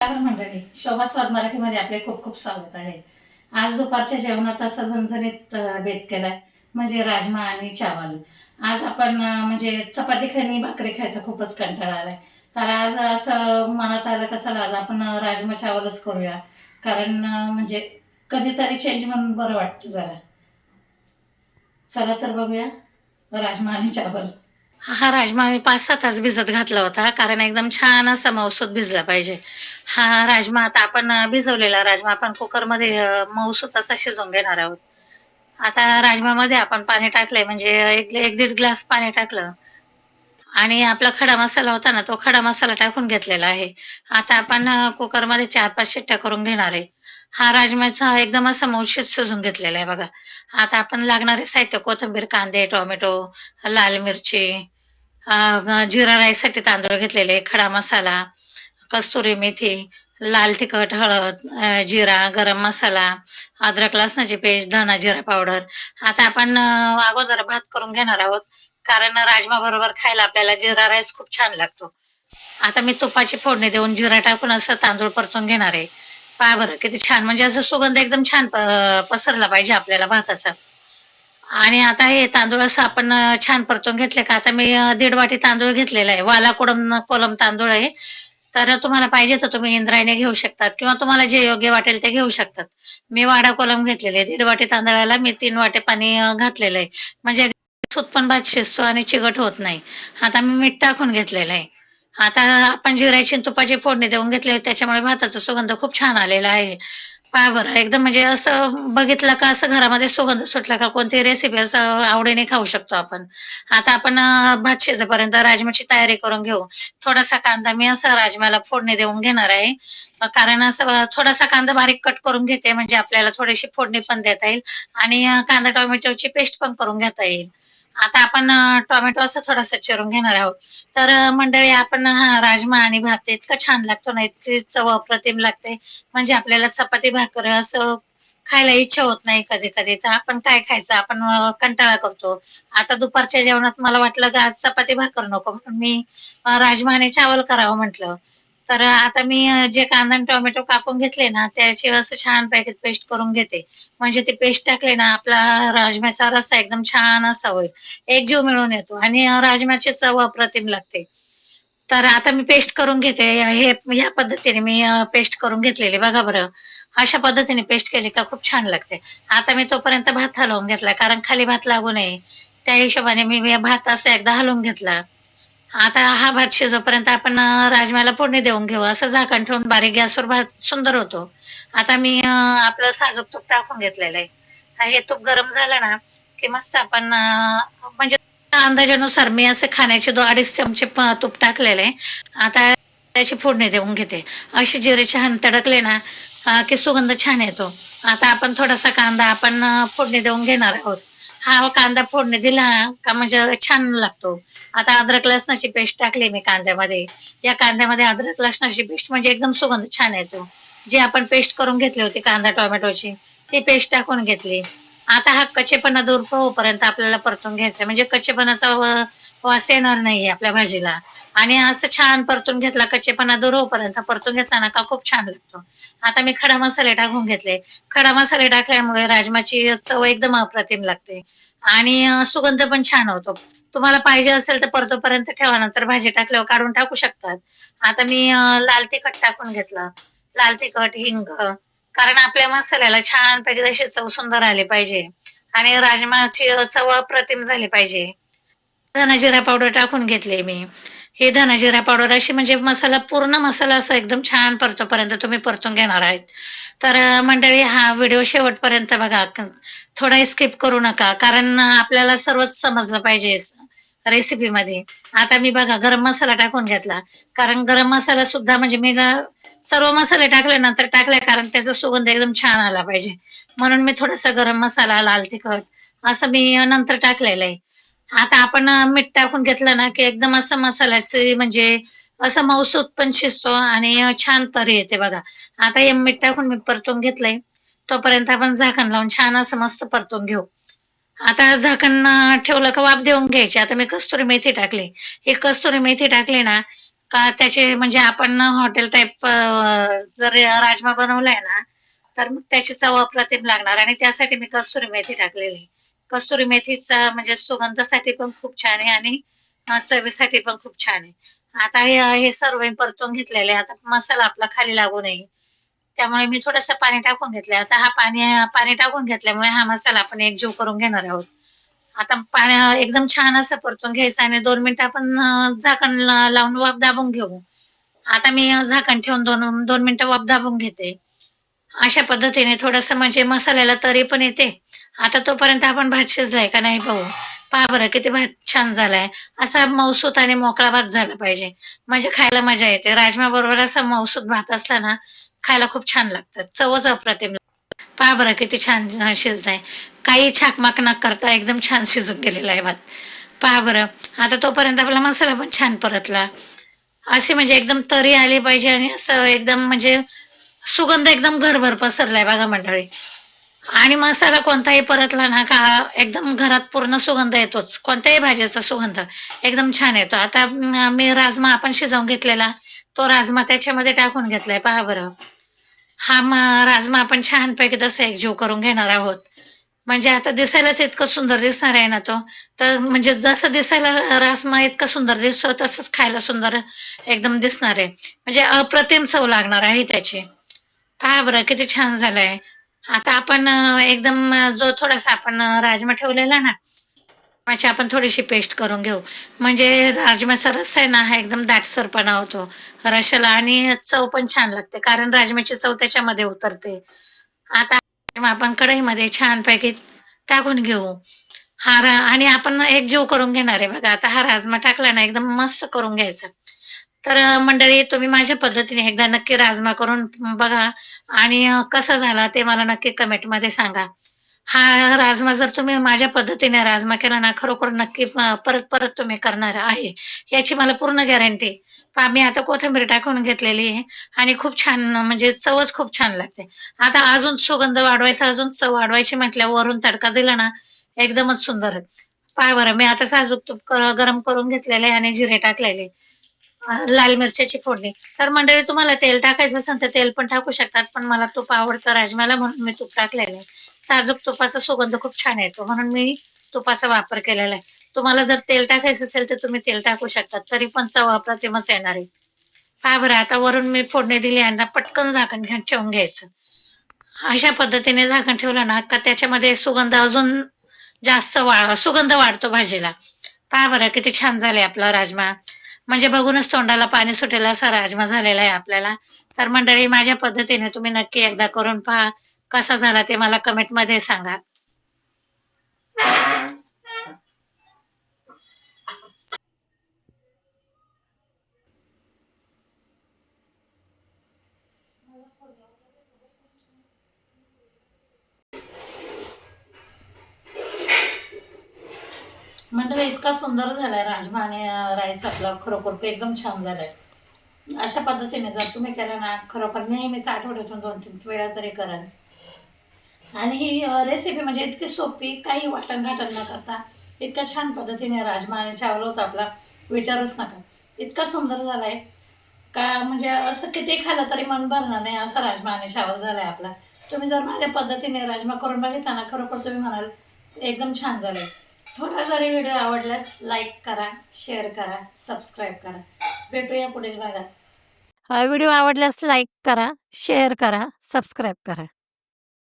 मंडळी शोभा स्वाद मराठीमध्ये आपले खूप खूप स्वागत आहे. आज दुपारच्या जेवणात असा झणझणीत भेद बेत केलाय म्हणजे राजमा आणि चावल. आज आपण म्हणजे चपाती खाणी भाकरी खायचा खूपच कंटाळा आलाय. तर आज असं मनात आलं कसं आज आपण राजमा चावलच करूया. कारण म्हणजे कधीतरी चेंज म्हणून बरं वाटतं जरा. चला तर बघूया राजमा आणि चावल. हा राजमा मी पाच सहा तास भिजत घातला होता कारण एकदम छान असा मऊसूत भिजला पाहिजे. हा राजमा आता आपण भिजवलेला राजमा आपण कुकरमध्ये अं, मऊसूत असा शिजवून घेणार आहोत. आता राजमामध्ये आपण पाणी टाकलंय म्हणजे एक एक दीड ग्लास पाणी टाकलं. आणि आपला खडा मसाला होता ना तो खडा मसाला टाकून घेतलेला आहे. आता आपण कुकरमध्ये चार पाच शिट्ट्या करून घेणार आहे. हा राजमाचा एकदम असा मऊशीत सजून घेतलेला आहे बघा. आता आपण लागणारे साहित्य कोथिंबीर कांदे टोमॅटो लाल मिरची जिरा राईससाठी तांदूळ घेतलेले खडा मसाला कस्तुरी मेथी लाल तिखट हळद जिरा गरम मसाला अद्रक लसणाची पेस्ट धना जिरा पावडर. आता आपण अगोदर भात करून घेणार आहोत कारण राजमा बरोबर खायला आपल्याला जिरा राईस खूप छान लागतो. आता मी तुपाची फोडणी देऊन जिरा टाकून असं तांदूळ परतून घेणार आहे. पहा बरं किती छान. म्हणजे असं सुगंध एकदम छान पसरला पाहिजे आपल्याला भाताचा. आणि आता हे तांदूळ असं आपण छान परतून घेतले का? आता मी दीड वाटी तांदूळ घेतलेला आहे. वाला कोलम कोलम तांदूळ आहे. तर तुम्हाला पाहिजे तर तुम्ही इंद्रायणी घेऊ शकतात किंवा तुम्हाला जे योग्य वाटेल ते घेऊ शकतात. मी वाडा कोलम घेतलेले आहे. दीड वाटी तांदळाला मी तीन वाटे पाणी घातलेलं आहे. म्हणजे सूत पण भात शिजतो आणि चिकट होत नाही. आता मी मीठ टाकून घेतलेलं आहे. आता आपण जिऱ्याची तुपाची फोडणी देऊन घेतली त्याच्यामुळे भाताचा सुगंध खूप छान आलेला आहे. पहा बरं एकदम म्हणजे असं बघितलं का असं घरामध्ये सुगंध सुटला का कोणती रेसिपी असं आवडीने खाऊ शकतो आपण. आता आपण भात शिजेपर्यंत राजमाची तयारी करून घेऊ. थोडासा कांदा मी असं राजमाला फोडणी देऊन घेणार आहे. कारण असं थोडासा कांदा बारीक कट करून घेते म्हणजे आपल्याला थोडीशी फोडणी पण देता येईल. आणि कांदा टोमॅटोची पेस्ट पण करून घेता येईल. आता आपण टोमॅटो असं थोडासा चिरून घेणार आहोत. तर मंडळी आपण हा राजमा आणि भात इतकं छान लागतो ना इतकी चव अप्रतिम लागते. म्हणजे आपल्याला चपाती भाकर असं खायला इच्छा होत नाही कधी कधी. तर आपण काय खायचं? आपण कंटाळा करतो. आता दुपारच्या जेवणात मला वाटलं की आज चपाती भाकर नको म्हणून मी राजमा आणि चावल करावं म्हटलं. तर आता मी जे कांदा आणि टोमॅटो कापून घेतले ना त्याची असं छान पॅकेट पेस्ट करून घेते. म्हणजे ते पेस्ट टाकले ना आपला राजम्याचा रस्सा एकदम छान असा होईल. एक जीव मिळून येतो आणि राजम्याची चव अप्रतिम लागते. तर आता मी पेस्ट करून घेते. हे या पद्धतीने मी पेस्ट करून घेतलेली. बघा बरं. अशा पद्धतीने पेस्ट केली का खूप छान लागते. आता मी तोपर्यंत भात हलवून घेतला कारण खाली भात लागू नये. त्या हिशोबाने मी भात असा एकदा हलवून घेतला. आता हा भात शिजोपर्यंत आपण राजमाला फोडणी देऊन घेऊ असं झाकण ठेवून बारीक गॅसवर भात सुंदर होतो. आता मी आपलं साजूक तूप टाकून घेतलेलं आहे. हे तूप गरम झालं ना की मस्त आपण म्हणजे अंदाजानुसार मी असे खाण्याचे दो अडीच चमचे तूप टाकलेले आहे. आता त्याची फोडणी देऊन घेते. अशी जिरे छान तडकले ना की सुगंध छान येतो. आता आपण थोडासा कांदा आपण फोडणी देऊन घेणार आहोत. हा हो, कांदा फोडणी दिला ना का म्हणजे छान लागतो. आता अद्रक लसणाची पेस्ट टाकली मी कांद्यामध्ये. या कांद्यामध्ये अद्रक लसणाची पेस्ट म्हणजे एकदम सुगंध छान येतो. जी आपण पेस्ट करून घेतली होती कांदा टोमॅटोची ती पेस्ट टाकून घेतली. आता हा कच्चेपणा दूर होईपर्यंत आपल्याला परतून घ्यायचा म्हणजे कचेपणाचा वास येणार नाहीये आपल्या भाजीला. आणि असं छान परतून घेतला कच्चेपणा दूर होईपर्यंत परतून घेतला ना का खूप छान लागतो. आता मी खडा मसाले टाकून घेतले. खडा मसाले टाकल्यामुळे राजमाची चव एकदम अप्रतिम लागते. आणि सुगंध पण छान होतो. तुम्हाला पाहिजे असेल तर परतोपर्यंत ठेवा नंतर भाजी टाकल्यावर काढून टाकू शकतात. आता मी लाल तिखट टाकून घेतलं. लाल तिखट हिंग कारण आपल्या मसाल्याला छान पैकी अशी चव सुंदर आली पाहिजे. आणि राजमाची चव अप्रतिम झाली पाहिजे. धनजिरा पावडर टाकून घेतले मी. हे धनजिरा पावडर अशी म्हणजे मसाला पूर्ण मसाला असं एकदम छान परतोपर्यंत तुम्ही परतून घेणार आहेत. तर मंडळी हा व्हिडिओ शेवटपर्यंत बघा. थोडा स्किप करू नका. कारण आपल्याला सर्वच समजलं पाहिजे रेसिपी मध्ये. आता मी बघा गरम मसाला टाकून घेतला. कारण गरम मसाला सुद्धा म्हणजे मी सर्व मसाले टाकल्यानंतर टाकले कारण त्याचा सुगंध एकदम छान आला पाहिजे. म्हणून मी थोडासा गरम मसाला लाल तिखट असं मी नंतर टाकलेलं आहे. आता आपण मीठ टाकून घेतलं ना की एकदम असं मसाल्याचे म्हणजे असं मौसूत पण शिजतो आणि छान तरी येते बघा. आता हे मीठ टाकून मी परतून घेतलंय. तोपर्यंत आपण झाकण लावून छान असं मस्त परतून घेऊ. आता झाकण ठेवलं का वाफ देऊन घ्यायची. आता मी कस्तुरी मेथी टाकली. ही कस्तुरी मेथी टाकली ना का त्याचे म्हणजे आपण हॉटेल टाईप जर राजमा बनवलाय ना तर मग त्याची चव अप्रतिम लागणार आणि त्यासाठी मी कस्तुरी मेथी टाकलेली आहे. कस्तुरी मेथीचा म्हणजे सुगंधासाठी पण खूप छान आहे आणि चवीसाठी पण खूप छान आहे. आता हे हे सर्व परतून घेतलेले आता मसाला आपला खाली लागू नये त्यामुळे मी थोडस पाणी टाकून घेतलंय. आता हा पाणी पाणी टाकून घेतल्यामुळे हा मसाला आपण एकजीव करून घेणार आहोत. आता पाण्या एकदम छान असं परतून घ्यायचं आणि दोन मिनिटं आपण झाकण लावून वाफ दाबून घेऊ. आता मी झाकण ठेवून दोन दोन मिनिटं वाफ दाबून घेते. अशा पद्धतीने थोडंसं म्हणजे मसाल्याला तरी पण येते. आता तोपर्यंत आपण भात शिजलाय का नाही पाहू. पहा बरं किती भात छान झालाय. असा मऊसूत आणि मोकळा भात झाला पाहिजे. म्हणजे खायला मजा येते. राजमा बरोबर असा मऊसूत भात असला ना खायला खूप छान लागतं. चवच अप्रतिम पहा बरं किती छान शिजलाय. काही छाकमाक न करता एकदम छान शिजून गेलेला आहे भात. पहा बरं आता तोपर्यंत आपला मसाला पण छान परतला. अशी म्हणजे एकदम तरी आली पाहिजे आणि असं एकदम म्हणजे सुगंध एकदम घरभर पसरलाय बघा मंडळी. आणि मसाला कोणताही परतला ना का एकदम घरात पूर्ण सुगंध येतोच. कोणत्याही भाजीचा सुगंध एकदम छान येतो. आता मी राजमा आपण शिजवून घेतलेला तो राजमा त्याच्यामध्ये टाकून घेतलाय पहा बरं. हा राजमा आपण छानपैकी तसं एकजीव करून घेणार आहोत. म्हणजे आता दिसायलाच इतकं सुंदर दिसणार आहे ना तो. तर म्हणजे जसं दिसायला राजमा इतका सुंदर दिसतो तसंच खायला सुंदर एकदम दिसणार आहे. म्हणजे अप्रतिम चव लागणार आहे त्याची. पहा बरं किती छान झालंय. आता आपण एकदम जो थोडासा आपण राजमा ठेवलेला ना त्याची आपण थोडीशी पेस्ट करून घेऊ. म्हणजे राजम्याचा रस्सा आहे ना हा एकदम दाटसरपणा होतो रशाला आणि चव पण छान लागते. कारण राजम्याची चव त्याच्यामध्ये उतरते. आता राजमा आपण कढईमध्ये छानपैकी टाकून घेऊ. हा रा आणि आपण एक जीव करून घेणार आहे बघा. आता हा राजमा टाकला ना एकदम मस्त करून घ्यायचा. तर मंडळी तुम्ही माझ्या पद्धतीने एकदा नक्की राजमा करून बघा आणि कसा झाला ते मला नक्की कमेंटमध्ये सांगा. हा राजमा जर तुम्ही माझ्या पद्धतीने राजमा केला ना खरोखर नक्की परत-परत तुम्ही करणार आहे. याची मला पूर्ण गॅरंटी आहे. पहा मी आता कोथिंबीर टाकून घेतलेली आहे आणि खूप छान म्हणजे चवच खूप छान लागते. आता अजून सुगंध वाढवायचा, अजून चव वाढवायची म्हटल्यावर वरून तडका दिला ना एकदमच सुंदर. पहा बरं मी आता साजूक तूप गरम करून घेतलेले आहे आणि जिरे टाकलेले. लाल मिरच्याची फोडणी. तर मंडळी तुम्हाला तेल टाकायचं असेल तर तेल पण टाकू शकतात. पण मला तूप आवडतं राजमाला म्हणून मी तूप टाकलेलं आहे. साजूक तुपाचा सुगंध खूप छान येतो म्हणून मी तुपाचा वापर केलेला आहे. तुम्हाला जर तेल टाकायचं असेल तर तुम्ही तेल टाकू शकतात. तरी पण चव अप्रतिमच येणार आहे. पहा बरं आता वरून मी फोडणी दिली आणि पटकन झाकण घेऊन ठेवून घ्यायचं. अशा पद्धतीने झाकण ठेवलं ना का त्याच्यामध्ये सुगंध अजून जास्त वा सुगंध वाढतो भाजीला. पहा बरं किती छान झाले आपला राजमा. म्हणजे बघूनच तोंडाला पाणी सुटेल असा राजमा झालेला आहे आपल्याला. तर मंडळी माझ्या पद्धतीने तुम्ही नक्की एकदा करून पहा. कसा झाला ते मला कमेंटमध्ये सांगा. मंडळी इतका सुंदर झालाय राजमा आणि राईस आपला खरोखर एकदम छान झालाय. अशा पद्धतीने जर तुम्ही केला ना खरोखर नेहमीच आठवड्यातून 2-3 वेळा तरी करा. आणि ही रेसिपी म्हणजे इतकी सोपी काही वाटणघाटण न करता इतक्या छान पद्धतीने राजमा आणि चावल होता आपला विचारूच नका. इतका सुंदर झालाय का म्हणजे असं किती खाल्लं तरी मन भरणार नाही असा राजमा आणि चावल झालाय आपला. तुम्ही जर माझ्या पद्धतीने राजमा करून बघितला ना खरोखर तुम्ही म्हणाल एकदम छान झालंय. थोडा जरी व्हिडिओ आवडल्यास लाईक करा, शेअर करा, सबस्क्राईब करा. भेटूया पुढील भागात. हा व्हिडिओ आवडल्यास लाईक करा, शेअर करा, सबस्क्राईब करा.